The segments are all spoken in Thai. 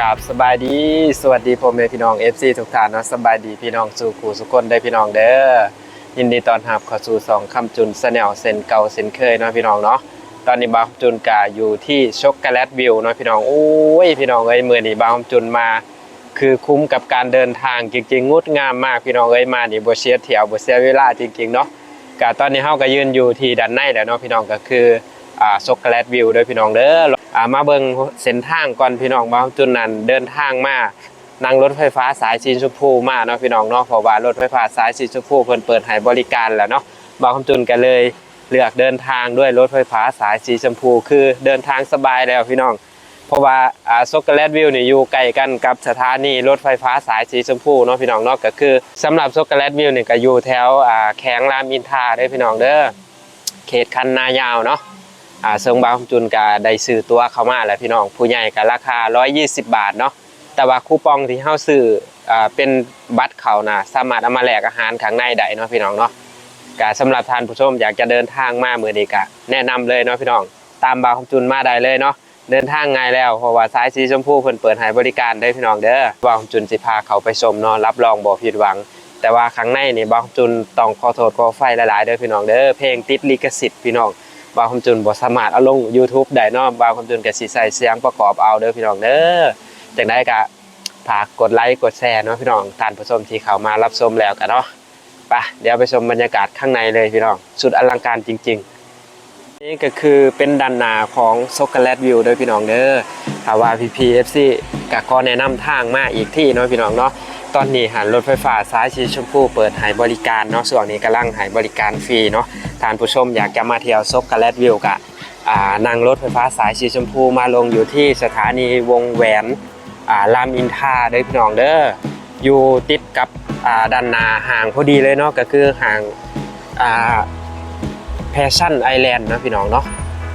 กราบสบายดี สวัสดีพ่อแม่พี่น้อง FC ทุกท่านนะสบายดีพี่น้องสู่ขู่สุกคนได้พี่น้องเด้อยินดีตอนรับเข้าสู่สองคำจุนสแนลเซนเก่าเซนเคยนะพี่น้องเนาะตอนนี้บาวคจุนกาอยู่ที่ช็อกโกแลตวิวนะพี่น้องโอ้ยพี่น้องเอ้ยมื้อนี้บาวคจุนมา คือคุ้มกับการเดินทางจริงๆงดงามมากพี่น้องเอ้ยมานี่บ่เสียเที่ยวบ่เสียเวลาจริงๆเนาะกะตอนนี้เฮาก็ยืนอยู่ที่ด้านในแล้วเนาะพี่น้องก็คืออ่าช็อกโกแลตวิวด้อพี่น้องเด้อ อ่ามาเบิ่งเส้นทางก่อนพี่น้องบาจุนนั้นเดินทางมานั่งรถไฟฟ้าสายสีชมพูมาเนาะพี่น้องเนาะเพราะว่ารถไฟฟ้าสายสีชมพูเพิ่นเปิดให้บริการแล้วเนาะบาวคำจุนก็เลยเลือกเดินทางด้วยรถไฟฟ้าสายสีชมพู คือเดินทางสบายแล้วพี่น้อง เพราะว่าอ่าช็อกโกแลตวิวนี่อยู่ใกล้กันกับสถานีรถไฟฟ้าสายสีชมพูเนาะพี่น้องเนาะก็คือสำหรับช็อกโกแลตวิวนี่ก็อยู่แถวอ่าแขงรามอินทราเด้อพี่น้องเด้อเขตคันนายาวเนาะ อ่าเซิงบางจุนก็ได้ซื้อตัวเข้ามาแล้วพี่น้องผู้ใหญ่ก็ราคา 120 บาทเนาะแต่ว่าคูปองที่เฮาซื้ออ่าเป็นบัตรเขานะสามารถเอามาแลกอาหารข้างในได้เนาะพี่น้องเนาะก็สำหรับท่านผู้ชมอยากจะเดินทางมามื้อนี้ก็แนะนำเลยเนาะพี่น้อง ตามบางจุนมาได้เลยเนาะเดินทางง่ายแล้วเพราะว่าสายสีชมพูเพิ่นเปิดให้บริการได้พี่น้องเด้อบ่าวจุนสิพาเขาไปชมเนาะรับรองบ่ผิดหวัง แต่ว่าครั้งในนี่บ่าวจุนต้องขอโทษขอไฟหลายๆเด้อพี่น้องเด้อเพลงติดลิขสิทธิ์พี่น้อง บ่าวจุนบ่สามารถเอาลง YouTube ได้เนาะบ่าวจุนก็สิใส่เสียงประกอบเอาเด้อพี่น้องเด้อจังได้ก็ฝากกดไลค์กดแชร์เนาะพี่น้องท่านผู้ชมที่เข้ามารับชมแล้วกันเนาะไปเดี๋ยวไปชมบรรยากาศข้างในเลยพี่น้องสุดอลังการจริง ๆ นี่ก็คือเป็นดันหนาของช็อกโกแลตวิวด้วยพี่น้องเด้อถ้าว่า PPFC ก็ขอแนะนำทางมาอีกที่เนาะพี่น้องเนาะ ตอนนี้หันรถไฟฟ้าสายสีชมพูเปิดให้บริการเนาะส่วนนี้กำลังให้บริการฟรีเนาะท่านผู้ชมอยากจะมาเที่ยวช็อกโกแลตวิวกะอ่านั่งรถไฟฟ้าสายสีชมพูมาลงอยู่ที่สถานีวงแหวนอ่ารามอินทราเด้อพี่น้องเด้ออยู่ติดกับอ่าด้านนาห่างพอดีเลยเนาะก็คือห่างอ่าแพชชั่นไอแลนด์นะพี่น้องเนาะ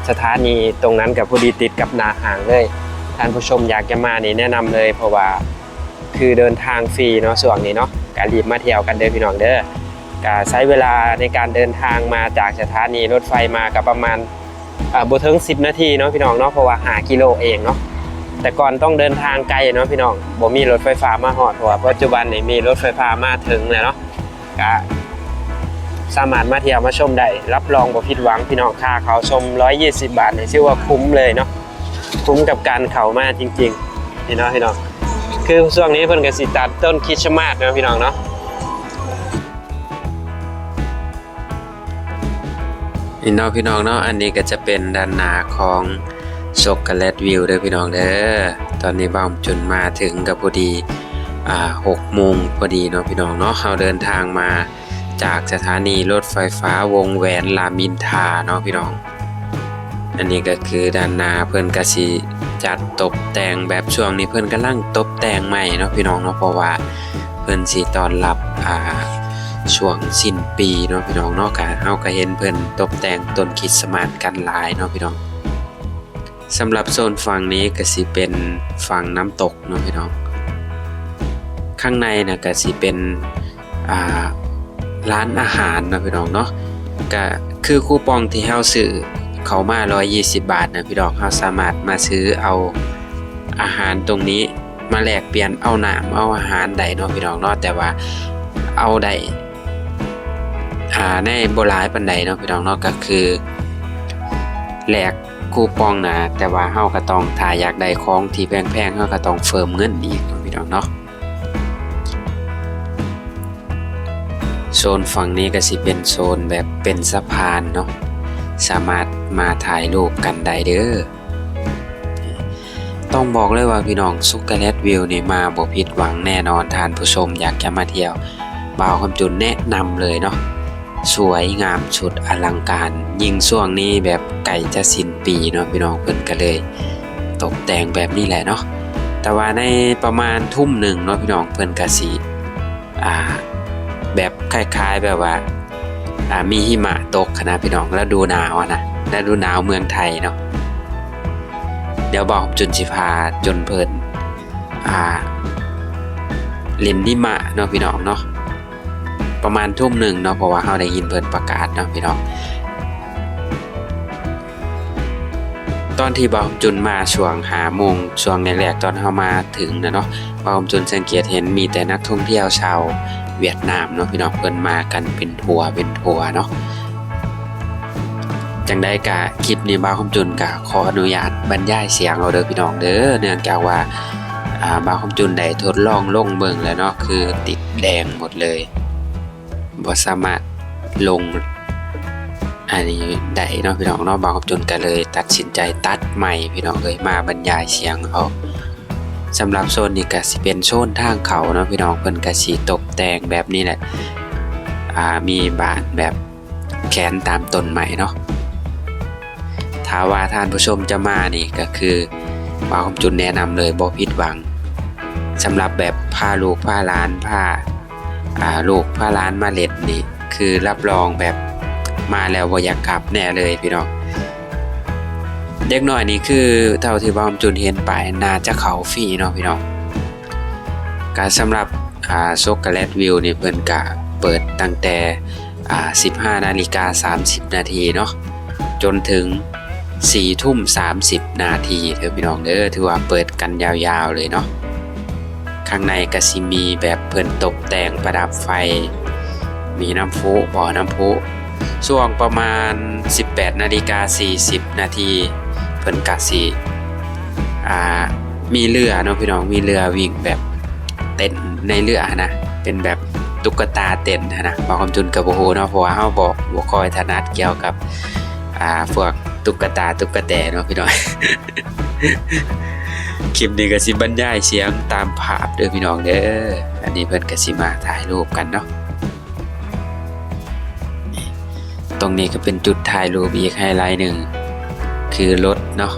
สถานีตรงนั้นกับพอดีติดกับนาห่างเลยท่านผู้ชมอยากจะมานี่แนะนำเลยเพราะว่า คือเดินทางฟรีเนาะส่วนนี้เนาะการรีบมาเที่ยวกันเด้อพี่น้องเด้อก็ใช้เวลาในการเดินทางมาจากสถานีรถไฟมากับประมาณบ่ถึง 10 นาทีเนาะพี่น้องเนาะเพราะว่า5กิโลเองเนาะแต่ก่อนต้องเดินทางไกลเนาะพี่น้องบ่มีรถไฟฟ้ามาฮอดเพราะว่าปัจจุบันนี่มีรถไฟฟ้ามาถึงแล้วเนาะก็สามารถมาเที่ยวมาชมได้รับรองบ่ผิดหวังพี่น้องค่าเขาชม 120 บาทเนี่ยชื่อว่าคุ้มเลยเนาะคุ้มกับการเขามาจริงๆพี่น้องพี่น้อง คือช่วงนี้เพิ่นก็สิตัดต้นคริสต์มาสเนาะพี่น้องเนาะพี่น้องพี่น้องเนาะอันนี้ก็จะเป็นด้านหน้าของช็อกโกแลตวิวเด้อพี่น้องเด้อตอนนี้บ้ามจุนมาถึงกับพอดีอ่า6โมงพอดีเนาะพี่น้องเนาะเราเดินทางมาจากสถานีรถไฟฟ้าวงแหวนรามินทาเนาะพี่น้อง อันนี้ก็คือด้านหน้าเพิ่อนก็สิจัดตกแต่งแบบช่วงนี้เพิ่อนกำลังตกแต่งใหม่เนาะพี่น้องเนาะเพราะว่าเพิ่อนสิต้อนรับอ่าช่วงสิ้นปีเนาะพี่น้องเนาะก็เฮาก็เห็นเพิ่อนตกแต่งต้นคริสต์มาสกันหลายเนาะพี่น้องสำหรับโซนฝั่งนี้ก็สิเป็นฝั่งน้ำตกเนาะพี่น้อง ข้างในน่ะก็สิเป็นอ่าร้านอาหารเนาะพี่น้องเนาะก็คือคูปองที่เฮาซื้อ เขามา 120 บาทนะพี่น้องเฮาสามารถมาซื้อเอาอาหารตรงนี้มาแลกเปลี่ยนเอาน้ำเอาอาหารได้เนาะพี่น้องเนาะแต่ว่าเอาได้อ่าในโบ่หลายปานใดเนาะพี่น้องเนาะก็คือแลกคูปองนะแต่ว่าเฮาก็ต้องถ้าอยากได้ของที่แพงๆเฮาก็ต้องเฟิร์มเงินอีกเนาะพี่น้องเนาะโซนฝั่งนี้ก็สิเป็นโซนแบบเป็นสะพานเนาะ สามารถมาถ่ายรูปกันได้เด้อต้องบอกเลยว่าพี่น้องซุกเกเลตวิวนี่มาบ่ผิดหวังแน่นอนทานผู้ชมอยากจะมาเที่ยวบ่าวคำจุนแนะนำเลยเนาะสวยงามชุดอลังการ ยิ่งช่วงนี้แบบไก่จะสิ้นปีเนาะพี่น้องเพิ่นก็เลย ตกแต่งแบบนี้แหละเนาะแต่ว่าในประมาณทุ่มหนึ่งเนาะพี่น้องเพิ่นก็สิอ่า แบบคล้ายๆแบบว่า มีหิมะตกคณะพี่น้องแล้วดูหนาวนะแล้วดูหนาวเมืองไทยเนาะเดี๋ยวบอกจุนสิพาจนเพลินอ่าเล่นหิมะเนาะพี่น้องเนาะประมาณทุ่มหนึ่งเนาะเพราะว่าเราได้ยินเพิ่นประกาศเนาะพี่น้องตอนที่บอมจุนมาช่วงหาโมงช่วงแรกๆตอนเฮามาถึงนะเนาะบอมจุนสังเกตเห็นมีแต่นักท่องเที่ยวชาว เวียดนามเนาะพี่น้องเพิ่นมากันเป็นทัวร์เป็นทัวร์เนาะจังได้กะคลิปนี้บาคำจุนกะขออนุญาตบรรยายเสียงเอาเด้อพี่น้องเด้อเนื่องจากว่าอ่าบาวคำจุนได้ทดลองลงเบิ่งแล้วเนาะคือติดแดงหมดเลยบ่สามารถลงอันนี้ได้เนาะพี่น้องเนาะบางคำจนก็เลย ตัดสินใจตัดใหม่พี่น้องเลยมาบรรยายเสียงเอา สำหรับโซนนี้ก็สิเป็นโซนทางเขาเนาะพี่น้องเพิ่นก็สิตกแต่งแบบนี้แหละอ่ามีบานแบบแขนตามต้นไม้เนาะถ้าว่าท่านผู้ชมจะมานี่ก็คือบาคำจุนแนะนำเลยบ่ผิดหวังสำหรับแบบพาลูกพาหลานพาอ่าลูกพาหลานมาเล่นนี่คือรับรองแบบมาแล้วบ่อยากกลับแน่เลยพี่น้อง เด็กน้อยนี่คือเท่าที่บอมจุนเห็นไปน่าจะเขาฟรีเนาะพี่น้องการสำหรับอ่าช็อกโกแลตวิวนี่เพิ่นกะเปิดตั้งแต่อ่า15นาฬิกา30 นาทีเนาะจนถึง4ทุ่ม30 นาทีเด้อพี่น้องเด้อถือว่าเปิดกันยาวๆเลยเนาะข้างในก็สิมีแบบเพิ่นตกแต่งประดับไฟ มีน้ำพุบ่อน้ำพุช่วงประมาณ 18นาฬิกา40 นาที เพิ่นกะสิอ่ามีเรือเนาะพี่น้องมีเรือวิ่งแบบเต้นในเรือนะเป็นแบบตุ๊กตาเต้นนะบางคำจุนกับโบโหเนาะเพราะว่าเฮาบอกบ่คอยถนัดเกี่ยวกับอ่าพวกตุ๊กตาตุ๊กแตเนาะพี่น้องคลิปนี้ก็สิบรรยายเสียงตามภาพเด้อพี่น้องเด้ออันนี้เพิ่นก็สิมาถ่ายรูปกันเนาะตรงนี้ก็เป็นจุดถ่ายรูปอีกไฮไลท์หนึ่ง คือรถเนาะ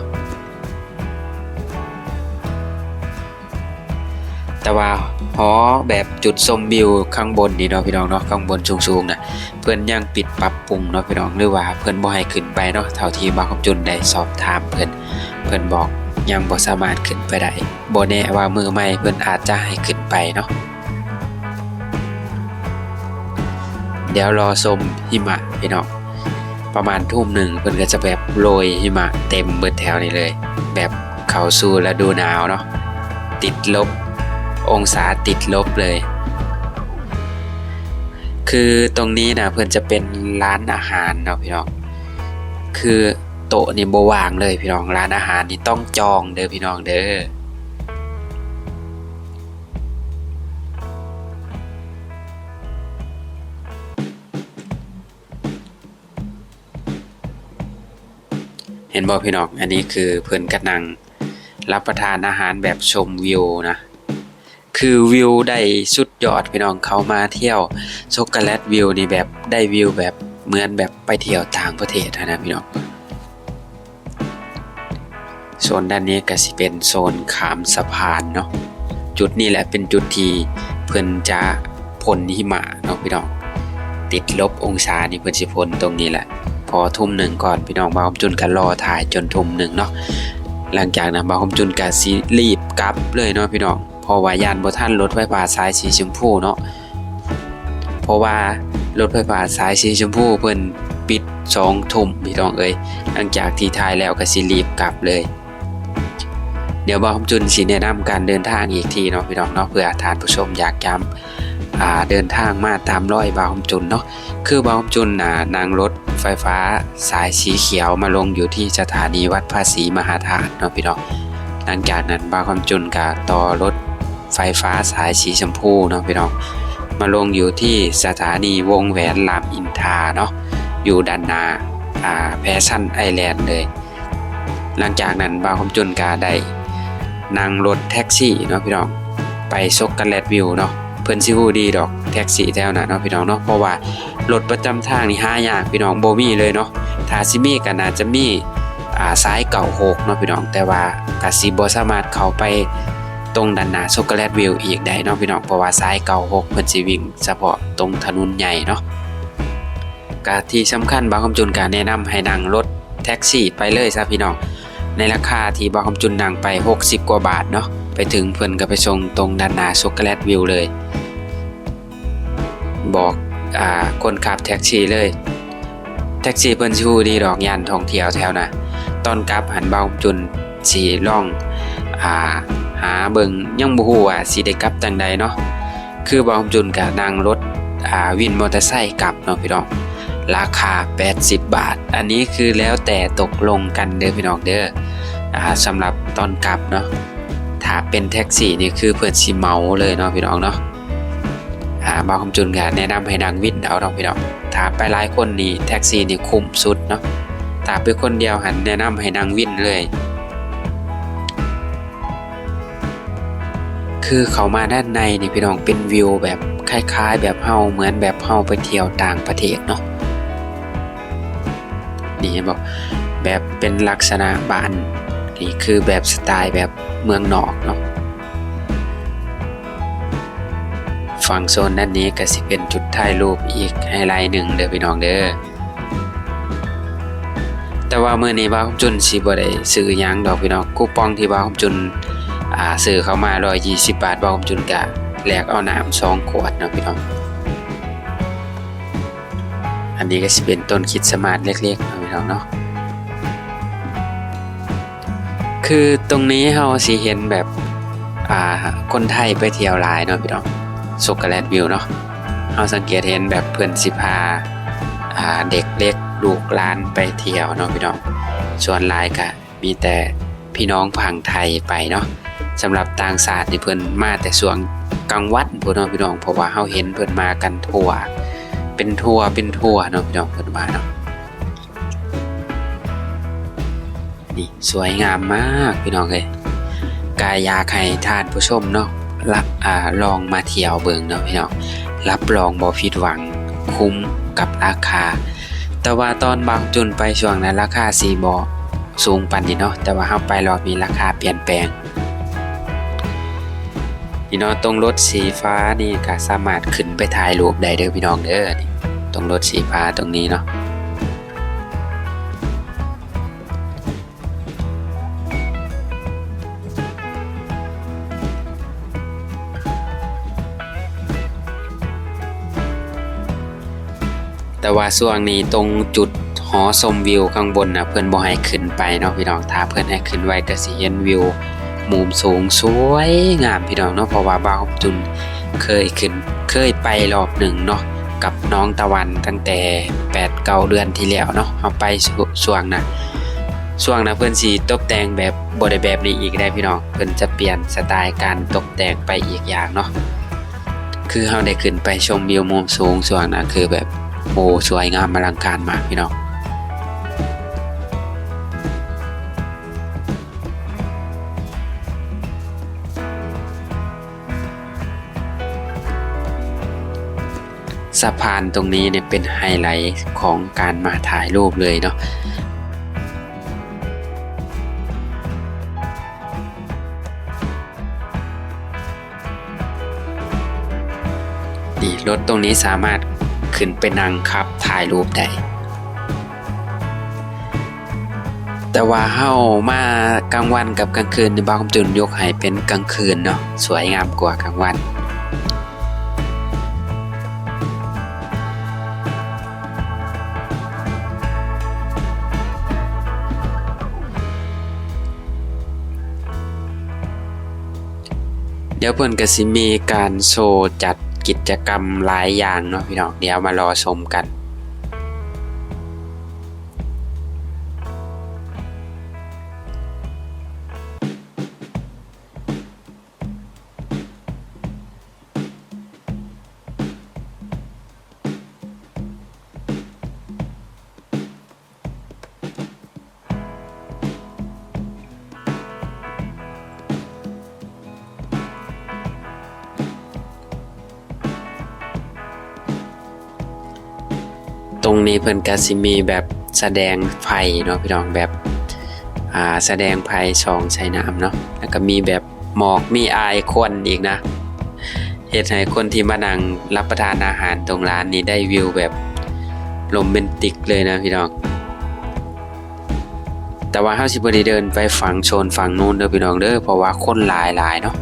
แต่ว่าหอแบบจุดชมวิวข้างบนนี่เนาะพี่น้องเนาะข้างบนสูงๆนะเพื่อนยังปิดปรับปรุงเนาะพี่น้องหรือว่าเพื่อนบ่ให้ขึ้นไปเนาะเท่าที่บางคำจุนได้สอบถามเพื่อนเพื่อนบอกยังบ่สามารถขึ้นไปได้บ่แน่ว่ามือใหม่เพื่อนอาจจะให้ขึ้นไปเนาะเดี๋ยวรอชมหิมะพี่น้อง ประมาณทุ่มหนึ่งเพิ่นก็จะแบบโรยหิมะเต็มเบิดแถวนี้เลย แบบเข้าสู่ฤดูหนาวเนาะติดลบ องศาติดลบเลย คือตรงนี้นะเพิ่อนจะเป็นร้านอาหารเนาะพี่น้องคือโต๊ะนี่บ่ว่างเลยพี่น้องร้านอาหารนี่ต้องจองเด้อพี่น้องเด้อ เห็นบ่พี่น้องอันนี้คือเพิ่นกำลัง รับประทานอาหารแบบชมวิวนะ คือวิวได้สุดยอดพี่น้องเขามาเที่ยวช็อกโกแลตวิวนี่แบบได้วิวแบบเหมือนแบบไปเที่ยวต่างประเทศนะพี่น้องโซนด้านนี้ก็สิเป็นโซนขามสะพานเนาะจุดนี้แหละเป็นจุดที่เพิ่นจะพ่นหิมะเนาะพี่น้องติดลบองศานี่เพิ่นสิพ่นตรงนี้แหละ อทุ่มหนึ่งก่อนพี่น้องบาคำจุนกันรอถ่ายจนทุ่มหนึ่งเนาะหลังจากนั้นบาคำจุนกันสิรีบกลับเลยเนาะพี่น้องเพราะว่ายานบ่ทันรถไฟฟ้าสายสีชมพูเนาะเพราะว่ารถไฟฟ้าสายสีชมพูเพิ่นปิดสองทุ่มพี่น้องเอ้ยหลังจากที่ถ่ายแล้วก็สิรีบกลับเลย เดี๋ยวบาคำจุนสิแนะนำการเดินทางอีกทีเนาะพี่น้องเนาะเพื่อทานผู้ชมอยากย้ำอ่า เดินทางมาตามรอยบาวคำจุนเนาะคือบางจุนน่ะนางรถไฟฟ้าสายสีเขียวมาลงอยู่ที่สถานีวัดภาษีมหาธาตุเนาะพี่น้องหลังจากนั้นบางคำจุนก็ต่อรถไฟฟ้าสายสีชมพูเนาะพี่น้องมาลงอยู่ที่สถานีวงแหวนรามอินทราเนาะอยู่ด้านหน้าอ่าแพชั่นไอแลนด์เลย หลังจากนั้นบางคำจุนก็ได้นั่งรถแท็กซี่เนาะพี่น้องไปช็อกโกแลตวิวเนาะ เพิ่นสิฮู้ดีดอกแท็กซี่แถวนั้นเนาะพี่น้องเนาะเพราะว่ารถประจำทางนี่หายากพี่น้องบ่มีเลยเนาะถ้าสิมีก็น่าจะมีอ่าสายเก่าโหกเนาะพี่น้องแต่ว่าก็สิบ่สามารถเข้าไปตรงด้านหน้าช็อกโกแลตวิวอีกได้เนาะพี่น้องเพราะว่าสายเก่าหกเพิ่นสิวิ่งเฉพาะตรงถนนใหญ่เนาะก็ที่สำคัญบางคำจุนก็แนะนำให้นั่งรถแท็กซี่ไปเลยซะพี่น้องในราคาที่บางคำจุนนั่งไป 60 กว่าบาทเนาะ ไปถึงเพิ่อนก็ไปส่งตรงด้านหน้าช็อกโกแลตวิวเลย บอกอ่าคนขับแท็กซี่เลย แท็กซี่เพิ่นชูดีดอกยานท่องเที่ยวแถวนะตอนกลับหันเบาจุนสิล่องอ่าหาเบิงยังบ่ฮู้ว่าสิได้กลับจังใดเนาะคือเบาจุนก็นั่งรถอ่าวินมอเตอร์ไซค์กลับเนาะพี่น้องราคา 80 บาท อันนี้คือแล้วแต่ตกลงกันเด้อพี่น้องเด้ออ่าสำหรับตอนกลับเนาะ ถ้าเป็นแท็กซี่นี่คือเพิ่นสิเมาเลยเนาะพี่น้องเนาะอ่าเบาคำจุนก็แนะนำให้นั่งวินเอาเนาะพี่น้องถ้าไปหลายคนนี่แท็กซี่นี่คุ้มสุดเนาะถ้าเป็นคนเดียวหันแนะนำให้นั่งวินเลย คือเขามาด้านในนี่พี่น้องเป็นวิวแบบคล้ายๆ แบบเฮาเหมือนแบบเฮาไปเที่ยวต่างประเทศเนาะนี่บอกแบบเป็นลักษณะบ้าน นี่คือแบบสไตล์แบบเมืองนอกเนาะฝั่งโซนด้านนี้ก็สิเป็นจุดถ่ายรูปอีกไฮไลท์หนึ่งเด้อพี่น้องเด้อแต่ว่าเมื้อนี้บ่าคำจุนสิบ่ได้ซื้อยังดอกพี่น้องคูปองที่บ่าคำจุนอ่าซื้อเข้ามา120 บาทบ่าคำจุนก็แลกเอาน้ำ2ขวดเนาะพี่น้อง อันนี้ก็สิเป็นต้นคิดสมาร์ทเล็กๆเนาะพี่น้องเนาะ คือตรงนี้เฮาสิเห็นแบบอ่าคนไทยไปเที่ยวหลายเนาะพี่น้องช็อกโกแลตวิวเนาะเฮาสังเกตเห็นแบบเพิ่อนสิพาอ่าเด็กเล็กลูกลานไปเที่ยวเนาะพี่น้องส่วนหลายก็มีแต่พี่น้องพังไทยไปเนาะสำหรับต่างชาตินี่เพิ่นมาแต่ช่วงกลางวันพุ่นเนาะพี่น้องเพราะว่าเฮาเห็นเพิ่นมากันทั่ว เป็นทัวเป็นทัวเนาะพี่น้องเพิ่นมาเนาะ นี่สวยงามมากพี่น้องเอ้ยกายยากให้ทานผู้ชมเนาะละอ่าลองมาเที่ยวเบิ่งเนาะพี่น้องรับรองบ่ผิดหวังคุ้มกับราคา แต่ว่าตอนบางจุนไปช่วงนั้นราคาสีบอสูงปันนี่เนาะแต่ว่าเฮาไปรอบนี้ราคาเปลี่ยนแปลงพี่น้องตรงรถสีฟ้านี่ก็สามารถขึ้นไปถ่ายรูปได้เด้อพี่น้องเด้อนี่ตรงรถสีฟ้าตรงนี้เนาะ ว่าช่วงนี้ตรงจุดหอชมวิวข้างบนนะเพื่อนบ่ให้ขึ้นไปเนาะพี่น้องถ้าเพื่อนให้ขึ้นไว้ก็สิเห็นวิวมุมสูงสวยงามพี่น้องเนาะเพราะว่าบ่าวจุนเคยขึ้นเคยไปรอบหนึ่งเนาะกับน้องตะวันตั้งแต่8 9เดือนที่แล้วเนาะเอาไปช่วงนะช่วงนะเพื่อนสีตกแต่งแบบบ่ได้แบบนี้อีกได้พี่น้องเพิ่อนจะเปลี่ยนสไตล์การตกแต่งไปอีกอย่างเนาะคือเฮาได้ขึ้นไปชมวิวมุมสูงช่วงนะคือแบบ โอ้สวยงามอลังการมากพี่น้องสะพานตรงนี้เนี่ยเป็นไฮไลท์ของการมาถ่ายรูปเลยเนาะนี่รถตรงนี้สามารถ ขึ้นไปนั่งขับถ่ายรูปได้แต่ว่าเฮามากลางวันกับกลางคืนในบางคำจุนยกให้เป็นกลางคืนเนาะสวยงามกว่ากลางวัน เดี๋ยวเพิ่นก็สิมีการโชว์จัด กิจกรรมหลายอย่างเนาะพี่น้องเดี๋ยวมารอชมกัน งนี้เพิ่นก็สิมีแบบแสดงไฟเนาะพี่น้องแบบอ่าแสดงไฟสองใช้น้ำเนาะแล้วก็มีแบบหมอกมีอายควันอีกนะเฮ็ดให้คนที่มานั่งรับประทานอาหารตรงร้านนี้ได้วิวแบบโรแมนติกเลยนะพี่น้อง แต่ว่าเฮาสิบ่ได้เดินไปฝั่งโซนฝั่งนู้นเด้อพี่น้องเด้อเพราะว่าคนหลายหลายเนาะ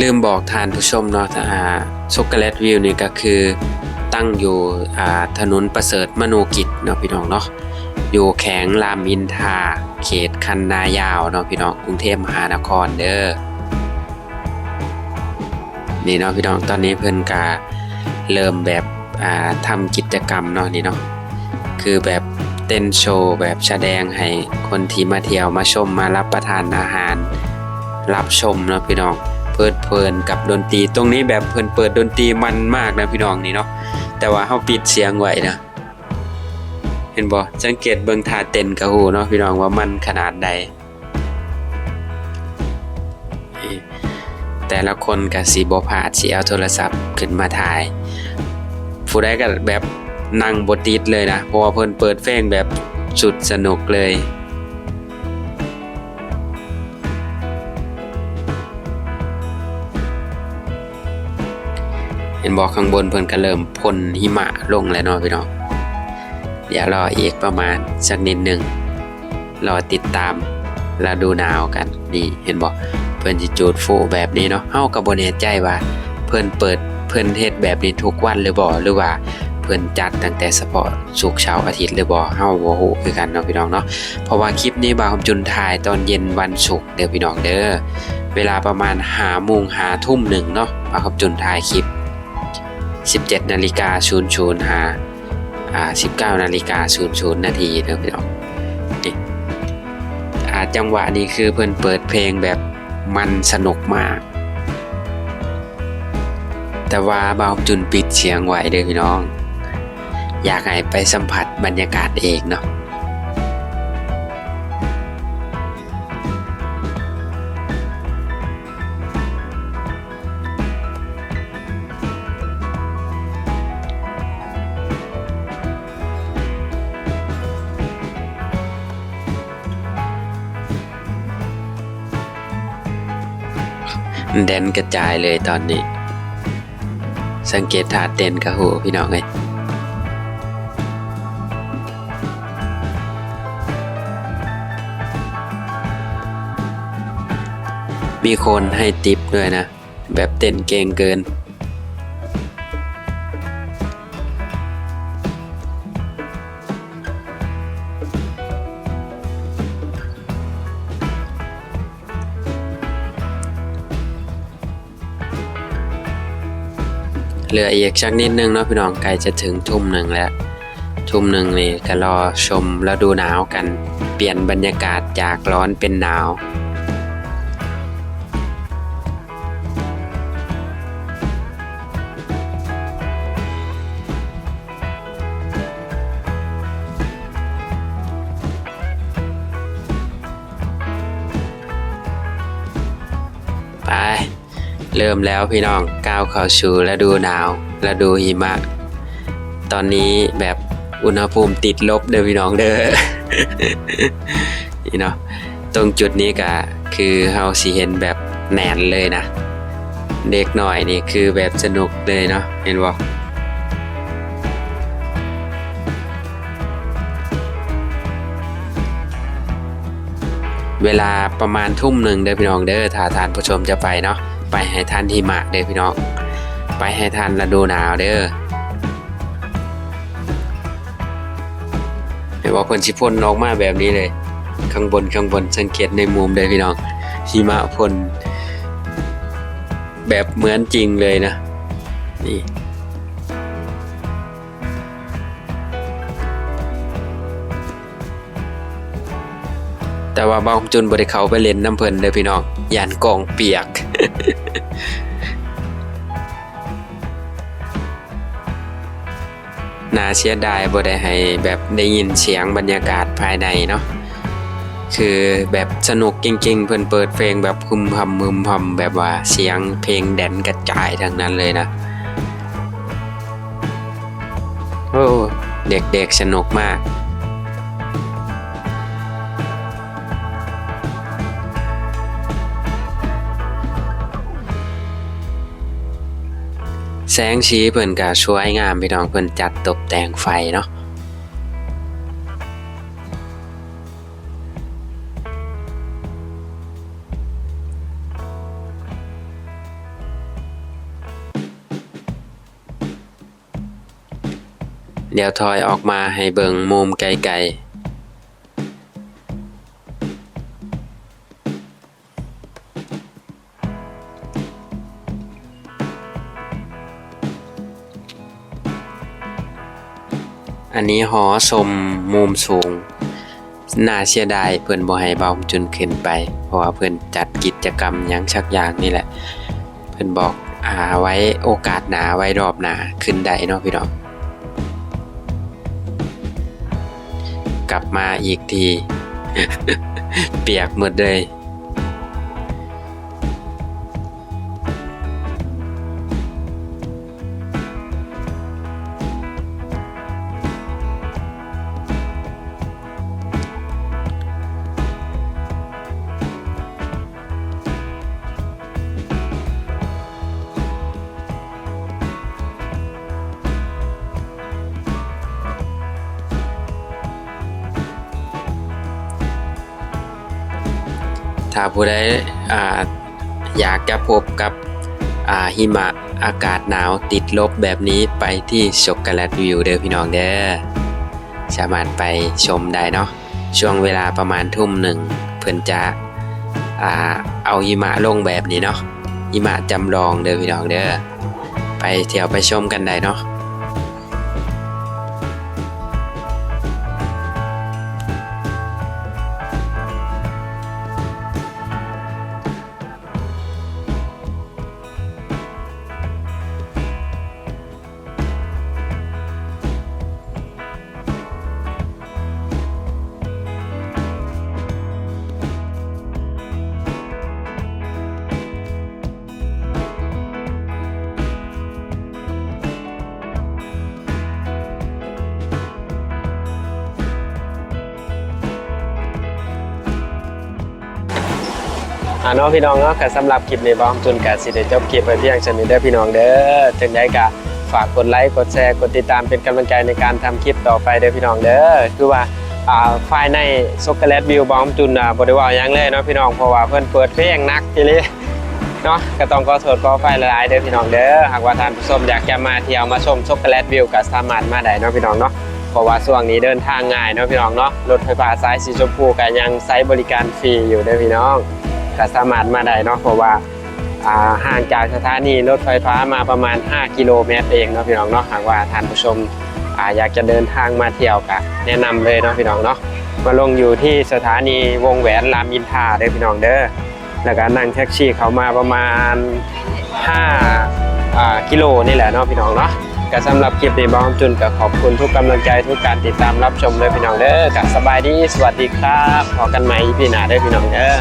ลืมบอกทานผู้ชมเนาะอ่าช็อกโกแลตวิวนี่ก็คือตั้งอยู่อ่าถนนประเสริฐมโนกิจเนาะพี่น้องเนาะอยู่แขวงรามอินทาเขตคันนายาวเนาะพี่น้องกรุงเทพมหานครเด้อนี่เนาะพี่น้องตอนนี้เพิ่นกาเริ่มแบบอ่าทำกิจกรรมเนาะนี่เนาะคือแบบเต้นโชว์แบบแสดงให้คนที่มาเที่ยวมาชมมารับประทานอาหาร รับชมเนาะพี่น้อง ลิดเพลินกับดนตรี ตรงนี้แบบเพลินเปิดดนตรีมันมากนะพี่น้องนี่เนาะแต่ว่าเฮาปิดเสียงไว้นะเห็นบ่สังเกตเบิ่งท่าเต้นกะฮู้เนาะพี่น้องว่ามันขนาดใดแต่ละคนก็สิบ่พาดสิเอาโทรศัพท์ขึ้นมาถ่ายผู้ใดก็แบบนั่งบ่ติดเลยนะเพราะว่าเพิ่นเปิดเพลงแบบสุดสนุกเลย เห็นบอกข้างบนเพิ่นก็เริ่มพ่นหิมะลงแล้วเนาะพี่น้องเดี๋ยวรออีกประมาณสักนิดหนึ่งรอติดตามฤดูหนาวกันนี่เห็นบอกเพิ่นสิจูดฟูแบบนี้เนาะเฮาก็บ่แน่ใจว่า เพิ่นเปิดเพิ่นเฮ็ดแบบนี้ทุกวันหรือบ่หรือว่าเพิ่นจัดตั้งแต่เฉพาะศุกร์เสาอาทิตย์หรือบ่เฮาบ่ฮู้คือกันเนาะพี่น้องเนาะเพราะว่าคลิปนี้บ่าวคำจุนถ่ายตอนเย็นวันศุกร์เด้อพี่น้องเด้อเวลาประมาณ5โมง5ทุ่มหนึ่งเนาะบ่าวคำจุนถ่ายคลิป 17นาฬิกา00หาอ่า19นาฬิกา0ูนาทีเด้อพี่น้องนี่อ่าจังหวะนี้คือเพิ่นเปิดเพลงแบบมันสนุกมาก แต่ว่าบ่าวจุนปิดเสียงไว้เด้อพี่น้อง อยากให้ไปสัมผัสบรรยากาศเองเนาะ แดนกระจายเลยตอนนี้ สังเกตท่าเต้นกะหูพี่น้องเลยมีคนให้ติปด้วยนะ แบบเต้นเก่งเกิน เหลืออีกชักนิดนึงเนาะพี่น้องใกล้จะถึงทุ่มหนึ่งแล้ว ทุ่มหนึ่งนี่ก็รอชมแล้วดูหนาวกัน เปลี่ยนบรรยากาศจากร้อนเป็นหนาว ริ่มแล้วพี่น้องก้าวเข้าสู่ฤดูหนาวฤดูหิมะ ตอนนี้แบบอุณหภูมิติดลบเด้อพี่น้องเด้อนี่เนาะตรงจุดนี้ก็คือเฮาสิเห็นแบบแหนนเลยนะ เด็กหน่อยนี่คือแบบสนุกเลยเนาะเห็นบ่เวลาประมาณทุ่มหนึ่งเด้อพี่น้องเด้อถ้าทานผู้ชมจะไปเนาะ ไปให้ทันหิมะเด้อพี่น้อง ไปให้ทันฤดูหนาวเด้อเห็นว่าเพิ่นสิพ่นออกมาแบบนี้เลย ข้างบนข้างบนสังเกตในมุมเด้อพี่น้องหิมะพ่นแบบเหมือนจริงเลยนะ นี่แต่ว่าบ้าจุนบริเขาไปเล่นน้ำเพลินเด้อพี่น้อง ยานกองเปียก น่าเสียดายบ่ได้ให้แบบได้ยินเสียงบรรยากาศภายในเนาะ คือแบบสนุกจริงๆ เพิ่นเปิดเพลงแบบพึมพำมึมพำแบบว่าเสียงเพลงแดนกระจายทั้งนั้นเลยนะ โอ้ เด็กๆสนุกมาก แสงชี้เพิ่นกาช่วยงามพี่น้องเพื่อนจัดตกแต่งไฟเนาะเดี๋ยวทอยออกมาให้เบิงมุมไกล อันนี้หอชมมุมสูง น่าเสียดายเพิ่อนบ่ให้เบาจนขึ้นไป เพราะว่าเพิ่อนจัดกิจกรรมยังชักยางนี่แหละ เพิ่อนบอกอาไว้โอกาสหนาไว้รอบหนาขึ้นได้เนาะพี่น้องกลับมาอีกที เปียกหมดเลย ถ้าผู้ใดอ่าอยากจะพบกับหิมะอากาศหนาวติดลบแบบนี้ไปที่ช็อกโกแลตวิวเด้อพี่น้องเด้อสามารถไปชมได้เนาะช่วงเวลาประมาณทุ่มหนึ่งเพิ่อนจะอเอาหิมะลงแบบนี้เนาะหิมะจำลองเด้อพี่น้องเด้อไปเที่ยวไปชมกันได้เนาะ เนาะพี่น้องเนาะก็สำหรับคลิปนี้บอมจุนกับสิได้จบคลิปไปเพียงเท่านี้เด้อพี่น้องเด้อถึงได้ก็ฝากกดไลค์กดแชร์กดติดตามเป็นกำลังใจในการทำคลิปต่อไปเด้อพี่น้องเด้อคือว่าอ่าไฟล์ในช็อกโกแลตวิวบอมจุนบ่ได้ว่าหยังเลยเนาะพี่น้องเพราะว่าเพิ่อนเปิดเพลงนักทีนี้เนาะก็ต้องขอโทษขอไฟล์หลายเด้อพี่น้องเด้อหากว่าท่านผู้ชมอยากจะมาเที่ยวมาชมช็อกโกแลตวิวก็สามารถมาได้เนาะพี่น้องเนาะเพราะว่าช่วงนี้เดินทางง่ายเนาะพี่น้องเนาะรถไฟฟ้าสายสีชมพูก็ยังใช้บริการฟรีอยู่เด้อพี่น้อง ก็สามารถมาได้เนาะเพราะว่าห่างจากสถานีรถไฟฟ้ามาประมาณ 5 กิโลเมตรเองเนาะพี่น้องเนาะหากว่าท่านผู้ชมออยากจะเดินทางมาเที่ยวก็แนะนำเลยเนาะพี่น้องเนาะมาลงอยู่ที่สถานีวงแหวนรามอินทราเด้อพี่น้องเด้อแล้วก็นั่งแท็กซี่เขามาประมาณ5อ่ากิโลนี่แหละเนาะพี่น้องเนาะก็สำหรับคลิปนี้บอมจุนก็ขอบคุณทุกกำลังใจทุกการติดตามรับชมเลยพี่น้องเด้อก็สบายดีสวัสดีครับพอกันใหม่พี่นาเด้อพี่น้องเด้อ